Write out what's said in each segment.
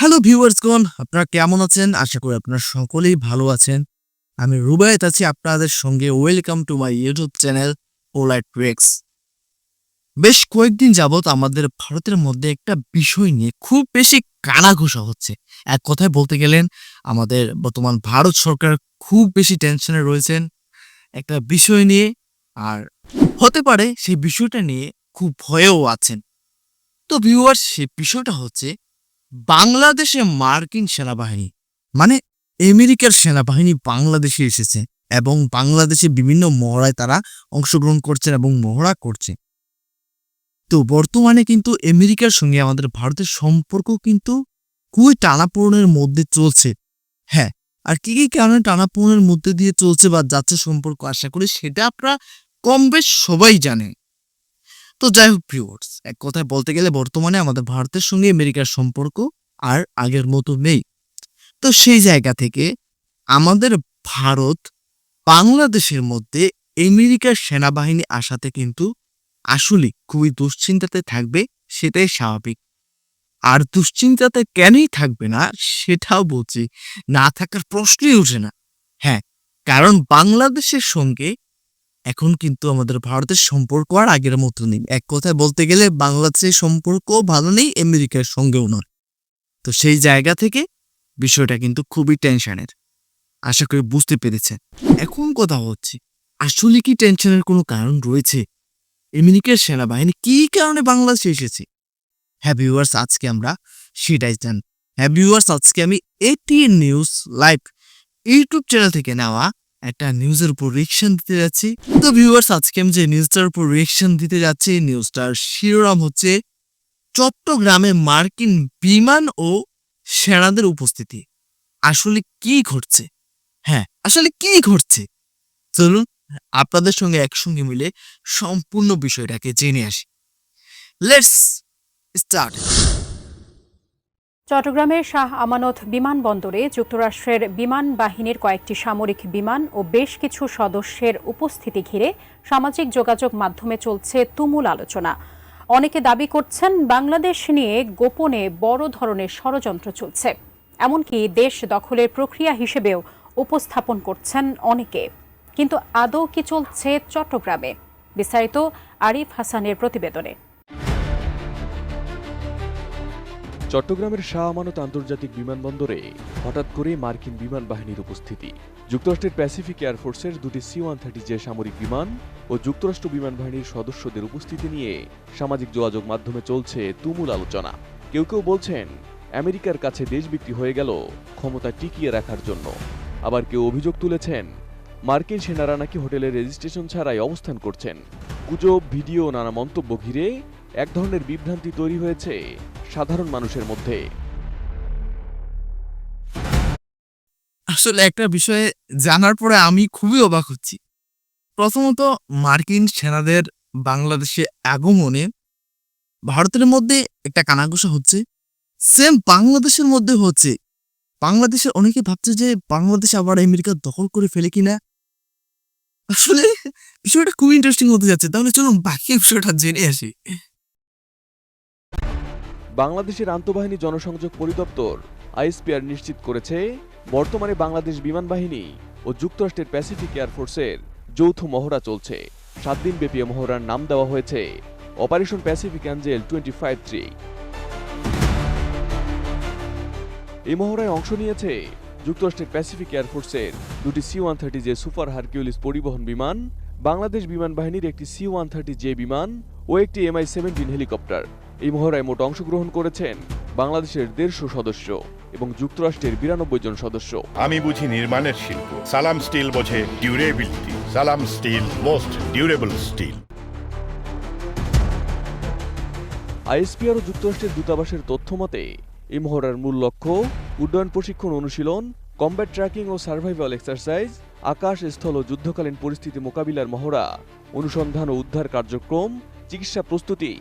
Hello ভিউয়ার্সগণ আপনারা কেমন আছেন? আশা করি আপনারা সকলেই ভালো আছেন। আমি রুবায়েত আছি, আপনাদের সঙ্গে welcome to my YouTube channel ওলাইট ট্রেক্স বেশ কয়েকদিন যাবৎ আমাদের ভারতের মধ্যে একটা বিষয় নিয়ে খুব বেশি কানাঘুষা হচ্ছে। এক কথায় বলতে গেলেন, আমাদের বর্তমান ভারত সরকার খুব বেশি টেনশনে রয়েছেন। একটা বিষয় নিয়ে, আর হতে পারে সেই বিষয়টা নিয়ে খুব ভয়েও আছেন। তো ভিউয়ার্স সেই বিষয়টা হচ্ছে বাংলাদেশে মার্কিন সেনাবাহিনী মানে আমেরিকার সেনাবাহিনী বাংলাদেশে এসেছে এবং বাংলাদেশে বিভিন্ন মহড়ায় তারা অংশগ্রহণ করছেন এবং মহড়া করছে। তো বর্তমানে কিন্তু আমেরিকার সঙ্গে আমাদের ভারতের সম্পর্ক কিন্তু খুবই টানাপোড়েনের মধ্যে চলছে। হ্যাঁ আর কি কি কারণে টানাপোড়েনের মধ্যে দিয়ে চলছে বা যাচ্ছে সম্পর্ক আশা করি সেটা আপনারা কম বেশ সবাই জানেন। তো যাই হোক ভিউয়ার্স, এক কথায় বলতে গেলে বর্তমানে আমাদের ভারতের সঙ্গে আমেরিকার সম্পর্ক আর আগের মতো নেই। তো সেই জায়গা থেকে আমাদের ভারত বাংলাদেশের মধ্যে আমেরিকার সেনাবাহিনী আসাতে কিন্তু আসলে খুবই দুশ্চিন্তাতে থাকবে, সেটাই স্বাভাবিক। আর দুশ্চিন্তাতে কেনই থাকবে না, সেটাও বলছি, না থাকার প্রশ্নই ওঠে না। হ্যাঁ কারণ বাংলাদেশের সঙ্গে এখন কিন্তু আমাদের ভারতের সম্পর্ক আর আগের মতো নেই। এক কথায় বলতে গেলে বাংলাদেশের সম্পর্ক ভালো নেই, আমেরিকার সঙ্গেও নয়। তো সেই জায়গা থেকে বিষয়টা কিন্তু খুবই টেনশনের। আশা করি বুঝতে পেরেছেন। এখন কথা হচ্ছে, আসলে কি টেনশনের কোনো কারণ রয়েছে? আমেরিকার সেনাবাহিনী কি কারণে বাংলাদেশে এসেছে? হ্যাঁ ভিউয়ার্স, আজকে আমরা সেটাই জান হ্যাঁ ভিউয়ার্স, আজকে আমি ATN news live YouTube channel থেকে নেওয়া একটা নিউজের উপর রিয়েকশন দিতে যাচ্ছি। তো ভিউয়ার্স আজকে আমি যে নিউজটার উপর রিয়েকশন দিতে যাচ্ছি নিউজটার শিরোনাম হচ্ছে চট্টগ্রামে মার্কিন বিমান ও সেনাদের উপস্থিতি। আসলে কি ঘটছে? হ্যাঁ আসলে কি ঘটছে? চলুন আপনাদের সঙ্গে একসঙ্গে মিলে সম্পূর্ণ বিষয়টাকে জেনে আসি। লেটস স্টার্ট চট্টগ্রামের শাহ আমানত বিমানবন্দরে যুক্তরাষ্ট্রের বিমান বাহিনীর কয়েকটি সামরিক বিমান ও বেশ কিছু সদস্যের উপস্থিতি ঘিরে সামাজিক যোগাযোগ মাধ্যমে চলছে তুমুল আলোচনা। অনেকে দাবি করছেন, বাংলাদেশ নিয়ে গোপনে বড় ধরনের ষড়যন্ত্র চলছে। এমনকি দেশ দখলের প্রক্রিয়া হিসেবেও উপস্থাপন করছেন অনেকে। কিন্তু আদৌ কি চলছে চট্টগ্রামে? বিস্তারিত আরিফ হাসানের প্রতিবেদনে। চট্টগ্রামের শাহ আমানত আন্তর্জাতিক বিমানবন্দরে হঠাৎ করে মার্কিন বিমান বাহিনীর উপস্থিতি। যুক্তরাষ্ট্রের প্যাসিফিক এয়ারফোর্সের দুটি সি ওয়ান থার্টি জে সামরিক বিমান ও যুক্তরাষ্ট্র বিমান বাহিনীর সদস্যদের উপস্থিতি নিয়ে সামাজিক যোগাযোগ মাধ্যমে চলছে তুমুল আলোচনা। কেউ কেউ বলছেন, আমেরিকার কাছে দেশ বিক্রি হয়ে গেল, ক্ষমতা টিকিয়ে রাখার জন্য। আবার কেউ অভিযোগ তুলেছেন, মার্কিন সেনারা নাকি হোটেলের রেজিস্ট্রেশন ছাড়াই অবস্থান করছেন। গুজব, ভিডিও নানা মন্তব্য ঘিরে এক ধরনের বিভ্রান্তি তৈরি হয়েছে। সাধারণ মানুষের মধ্যে। আসলে একটা বিষয়ে জানার পরে আমি খুবই অবাক হচ্ছি। প্রথমত মার্কিন সেনাদের বাংলাদেশে আগমনে ভারতের মধ্যে একটা কানাঘুষা হচ্ছে। সেম বাংলাদেশের মধ্যে হচ্ছে। বাংলাদেশের অনেকে ভাবছে যে বাংলাদেশ আবার আমেরিকা দখল করে ফেলে কিনা। আসলে বিষয়টা খুবই ইন্টারেস্টিং হতে যাচ্ছে। তাহলে চলুন বাকি বিষয়টা জেনে আসি। বাংলাদেশের আন্তঃবাহিনী জনসংযোগ পরিদপ্তর, আইএসপিআর নিশ্চিত করেছে, বর্তমানে বাংলাদেশ বিমান বাহিনী ও যুক্তরাষ্ট্রের প্যাসিফিক এয়ারফোর্সের যৌথ মহড়া চলছে। সাত দিনব্যাপী মহড়ার নাম দেওয়া হয়েছে operation Pacific Angel twenty five three. এই মহড়ায় অংশ নিয়েছে যুক্তরাষ্ট্রের প্যাসিফিক এয়ারফোর্সের দুটি C one thirty J super Hercules পরিবহন বিমান, বাংলাদেশ বিমান বাহিনীর একটি সি ওয়ান থার্টি জে বিমান ও একটি এমআই সেভেন্টিন হেলিকপ্টার। এই মহড়ায় মোট অংশগ্রহণ করেছেন বাংলাদেশের দেড়শো সদস্য এবং যুক্তরাষ্ট্রের বিরানব্বই জন সদস্য। আমি বুঝি নির্মাণের শিল্প। সালাম স্টিল বোঝে ডিউরেবিলিটি। সালাম steel most durable steel. ISPR ও যুক্তরাষ্ট্রের দূতাবাসের তথ্য মতে এই মহড়ার মূল লক্ষ্য উড্ডয়ন প্রশিক্ষণ অনুশীলন কম্ব্যাট ট্র্যাকিং ও সার্ভাইভাল এক্সারসাইজ আকাশ স্থল ও যুদ্ধকালীন পরিস্থিতি মোকাবিলার মহড়া অনুসন্ধান ও উদ্ধার কার্যক্রম চিকিৎসা প্রস্তুতি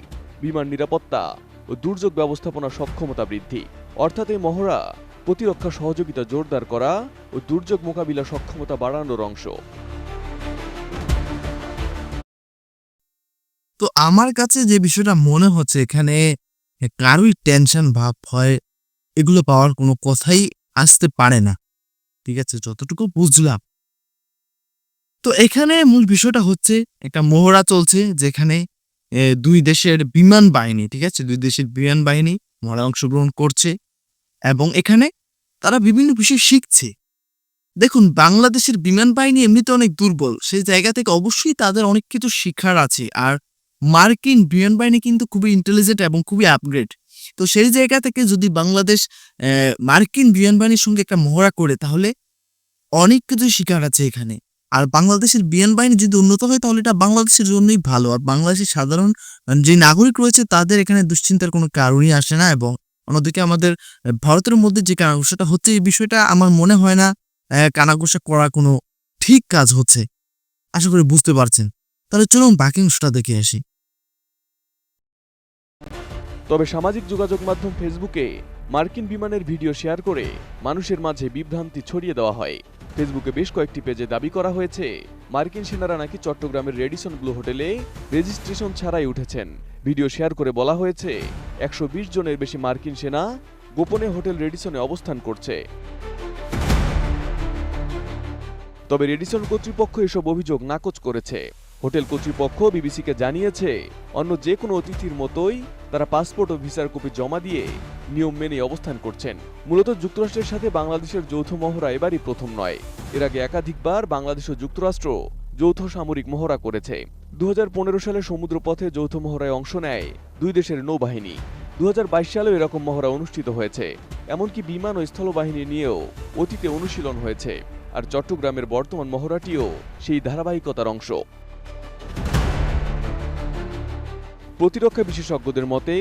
বিমান নিরাপত্তা ও দুর্যোগ ব্যবস্থাপনা সক্ষমতা বৃদ্ধি। অর্থাৎ এই মহড়া প্রতিরক্ষা সহযোগিতা জোরদার করা ও দুর্যোগ মোকাবিলা সক্ষমতা বাড়ানোর অংশ। তো আমার কাছে যে বিষয়টা মনে হচ্ছে এখানে কারোই টেনশন ভাব ভয় এগুলো পাওয়ার কোনো কথাই আসতে পারে না। ঠিক আছে, যতটুকু বুঝলাম। তো এখানে মূল বিষয়টা হচ্ছে, একটা মহড়া চলছে যেখানে দুই দেশের বিমান বাহিনী, ঠিক আছে? দুই দেশের বিমান বাহিনী মহড়া অংশগ্রহণ করছে এবং এখানে তারা বিভিন্ন বিষয় শিখছে। দেখুন, বাংলাদেশের বিমান বাহিনী এমনিতে অনেক দুর্বল। সেই জায়গা থেকে অবশ্যই তাদের অনেক কিছু শিক্ষার আছে। আর মার্কিন বিমান বাহিনী কিন্তু খুবই ইন্টেলিজেন্ট এবং খুবই আপগ্রেড তো সেই জায়গা থেকে যদি বাংলাদেশ মার্কিন বিমান বাহিনীর সঙ্গে একটা মহড়া করে, তাহলে অনেক কিছু শিকার আছে এখানে। আর বাংলাদেশের বিমান বাহিনী যদি উন্নত হয়, তাহলে এটা বাংলাদেশের জন্যই ভালো। আর বাংলাদেশের সাধারণ যে নাগরিক রয়েছে, তাদের এখানে দুশ্চিন্তার কোনো কারণই আসে না এবং অন্যদিকে আমাদের ভারতের মধ্যে যে কানাঘুষাটা হচ্ছে, এই বিষয়টা আমার মনে হয় না কানাঘুষা করা কোনো ঠিক কাজ হচ্ছে। আশা করি বুঝতে পারছেন। তাহলে চলুন বাকি অংশটা দেখে আসি। তবে সামাজিক যোগাযোগ মাধ্যম ফেসবুকে মার্কিন বিমানের ভিডিও শেয়ার করে মানুষের মাঝে বিভ্রান্তি ছড়িয়ে দেওয়া হয়। ফেসবুকে বেশ কয়েকটি পেজে দাবি করা হয়েছে, মার্কিন সেনারা নাকি চট্টগ্রামের রেডিসন ব্লু হোটেলে রেজিস্ট্রেশন ছাড়াই উঠেছেন। ভিডিও শেয়ার করে বলা হয়েছে, একশো বিশ জনের বেশি মার্কিন সেনা গোপনে হোটেল রেডিসনে অবস্থান করছে। তবে রেডিসন কর্তৃপক্ষ এসব অভিযোগ নাকচ করেছে। হোটেল কর্তৃপক্ষ বিবিসিকে জানিয়েছে, অন্য যে কোনো অতিথির মতোই তারা পাসপোর্ট ও ভিসার কপি জমা দিয়ে নিয়ম মেনে অবস্থান করছেন। মূলত যুক্তরাষ্ট্রের সাথে বাংলাদেশের যৌথ মহড়া এবারই প্রথম নয়। এর আগে একাধিকবার বাংলাদেশ ও যুক্তরাষ্ট্র যৌথ সামরিক মহড়া করেছে। দু হাজার পনেরো সালে সমুদ্রপথে যৌথ মহড়ায় অংশ নেয় দুই দেশের নৌবাহিনী। দু হাজার বাইশ সালেও এরকম মহড়া অনুষ্ঠিত হয়েছে। এমনকি বিমান ও স্থলবাহিনী নিয়েও অতীতে অনুশীলন হয়েছে। আর চট্টগ্রামের বর্তমান মহড়াটিও সেই ধারাবাহিকতার অংশ। প্রতিরক্ষা বিশেষজ্ঞদের মতে,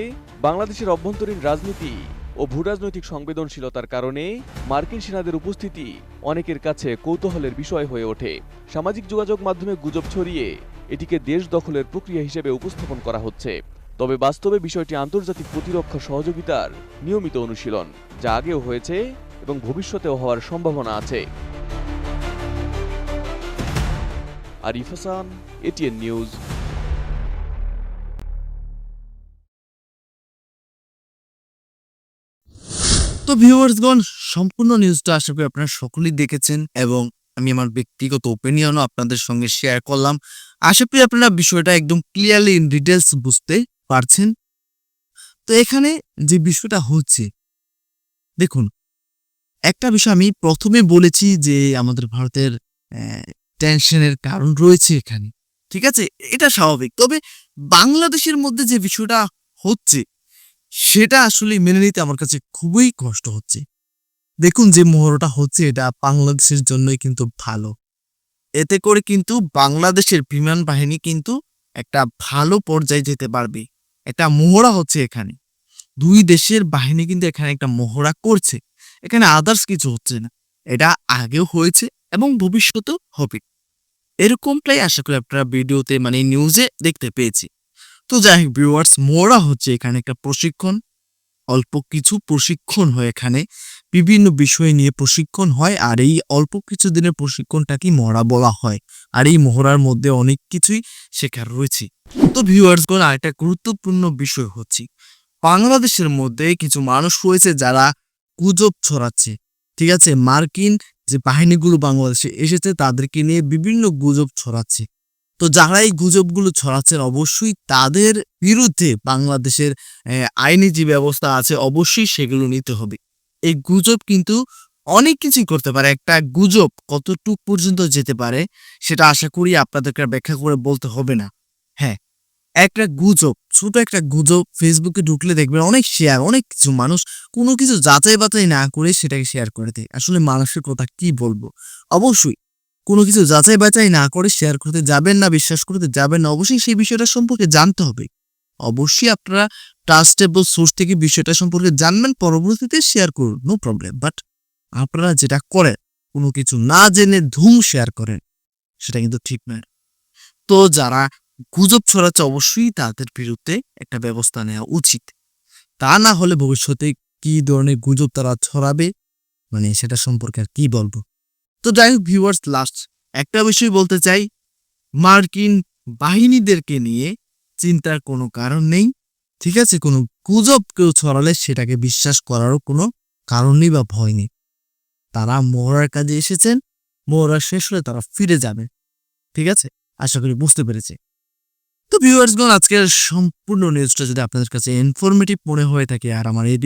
বাংলাদেশের অভ্যন্তরীণ রাজনীতি ও ভূরাজনৈতিক সংবেদনশীলতার কারণে মার্কিন সেনাদের উপস্থিতি অনেকের কাছে কৌতূহলের বিষয় হয়ে ওঠে। সামাজিক যোগাযোগ মাধ্যমে গুজব ছড়িয়ে এটিকে দেশ দখলের প্রক্রিয়া হিসেবে উপস্থাপন করা হচ্ছে। তবে বাস্তবে বিষয়টি আন্তর্জাতিক প্রতিরক্ষা সহযোগিতার নিয়মিত অনুশীলন, যা আগেও হয়েছে এবং ভবিষ্যতেও হওয়ার সম্ভাবনা আছে। Arif Hasan ATN news. তো ভিউয়ার্সগণ সম্পূর্ণ নিউজটা আশা করি আপনারা সকলেই দেখেছেন এবং আমি আমার ব্যক্তিগত ওপিনিয়নও আপনাদের সঙ্গে শেয়ার করলাম। আশা করি আপনারা বিষয়টা একদম ক্লিয়ারলি ইন ডিটেলস বুঝতে পারছেন। তো এখানে যে বিষয়টা হচ্ছে, দেখুন, একটা বিষয় আমি প্রথমে বলেছি যে আমাদের ভারতের টেনশনের কারণ রয়েছে এখানে, ঠিক আছে? এটা স্বাভাবিক। তবে বাংলাদেশের মধ্যে যে বিষয়টা হচ্ছে সেটা আসলে মেনে নিতে আমার কাছে খুবই কষ্ট হচ্ছে। দেখুন যে মোহরটা হচ্ছে এটা বাংলাদেশের জন্যই কিন্তু ভালো। এতে করে কিন্তু বাংলাদেশের বিমান বাহিনী কিন্তু একটা ভালো পর্যায়ে যেতে পারবে। একটা মোহরা হচ্ছে এখানে। দুই দেশের বাহিনী কিন্তু এখানে একটা মোহরা করছে। এখানে আদার্স কিছু হচ্ছে না। এটা আগেও হয়েছে এবং ভবিষ্যতেও হবে। এরকমটাই আশা করি আপনারা ভিডিওতে মানে নিউজে দেখতে পেয়েছি। তো যাই হোক ভিউয়ার্স মোরা হচ্ছে এখানে একটা প্রশিক্ষণ, অল্প কিছু প্রশিক্ষণ হয় এখানে। বিভিন্ন বিষয় নিয়ে প্রশিক্ষণ হয়, আর এই অল্প কিছু দিনের প্রশিক্ষণটাকে মহড়া বলা হয়। আর এই মহড়ার মধ্যে অনেক কিছুই শেখার রয়েছে। তো ভিউয়ার্সগণ আরেকটা গুরুত্বপূর্ণ বিষয় হচ্ছে, বাংলাদেশের মধ্যে কিছু মানুষ রয়েছে যারা গুজব ছড়াচ্ছে। ঠিক আছে? মার্কিন যে বাহিনীগুলো বাংলাদেশে এসেছে, তাদেরকে নিয়ে বিভিন্ন গুজব ছড়াচ্ছে। তো যারা এই গুজবগুলো ছড়াচ্ছেন অবশ্যই তাদের বিরুদ্ধে বাংলাদেশের আইনি যে ব্যবস্থা আছে অবশ্যই সেগুলো নিতে হবে। এই গুজব কিন্তু অনেক কিছুই করতে পারে। একটা গুজব কতটুক পর্যন্ত যেতে পারে সেটা আশা করি আপনাদেরকে ব্যাখ্যা করে বলতে হবে না। হ্যাঁ একটা গুজব, ছোট একটা গুজব ফেসবুকে ঢুকলে দেখবেন অনেক শেয়ার অনেক কিছু মানুষ কোনো কিছু যাচাই বাছাই না করে সেটাকে শেয়ার করে দেয়। আসলে মানুষের কথা কি বলব? অবশ্যই কোনো কিছু যাচাই বাছাই না করে শেয়ার করতে যাবেন না, বিশ্বাস করতে যাবেন না, অবশ্যই সেই বিষয়টা সম্পর্কে জানতে হবে। অবশ্যই আপনারা ট্রাস্টেবল সোর্স থেকে বিষয়টা সম্পর্কে জানবেন, পরবর্তীতে শেয়ার করুন নো প্রবলেম বাট আপনারা যেটা করেন, কোনো কিছু না জেনে ধুম শেয়ার করেন, সেটা কিন্তু ঠিক নয়। তো যারা গুজব ছড়াচ্ছে, অবশ্যই তাদের বিরুদ্ধে একটা ব্যবস্থা নেওয়া উচিত। তা না হলে ভবিষ্যতে কি ধরনের গুজব তারা ছড়াবে মানে সেটা সম্পর্কে আর কি বলব? তো যাই হোক ভিউয়ার্স লাস্ট একটা বিষয় বলতে চাই। মার্কিন বাহিনীদেরকে নিয়ে চিন্তার কোনো কারণ নেই, ঠিক আছে? কোনো গুজব কেউ ছড়ালে সেটাকে বিশ্বাস করারও কোনো কারণ নেই বা ভয় নেই। তারা মহড়ার কাজে এসেছেন, মহড়া শেষ হলে তারা ফিরে যাবে, ঠিক আছে? আশা করি বুঝতে পেরেছি। তো ভিউয়ার্সগণ, আজকের সম্পূর্ণ নিউজটা যদি আপনাদের কাছে ইনফরমেটিভ মনে হয়ে থাকে আর আমার এই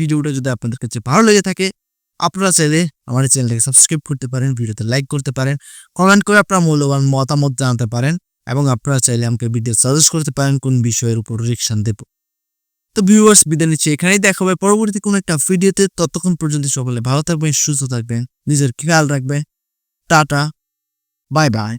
ভিডিওটা যদি আপনাদের কাছে ভালো লেগে থাকে আপনারা চাইলে আমার চ্যানেলটাকে সাবস্ক্রাইব করতে পারেন, ভিডিওতে লাইক করতে পারেন কমেন্ট করে আপনার মূল্যবান মতামত জানাতে পারেন এবং আপনারা চাইলে আমাকে ভিডিও সাজেস্ট করতে পারেন কোন বিষয়ের উপর রিকশান দেব। তো ভিউয়ার্স বিদায় নিচ্ছি। এখানেই দেখা হবে পরবর্তী কোনো একটা ভিডিওতে ততক্ষণ পর্যন্ত সকলে ভালো থাকবেন, সুস্থ থাকবেন, নিজের খেয়াল রাখবেন। Tata bye bye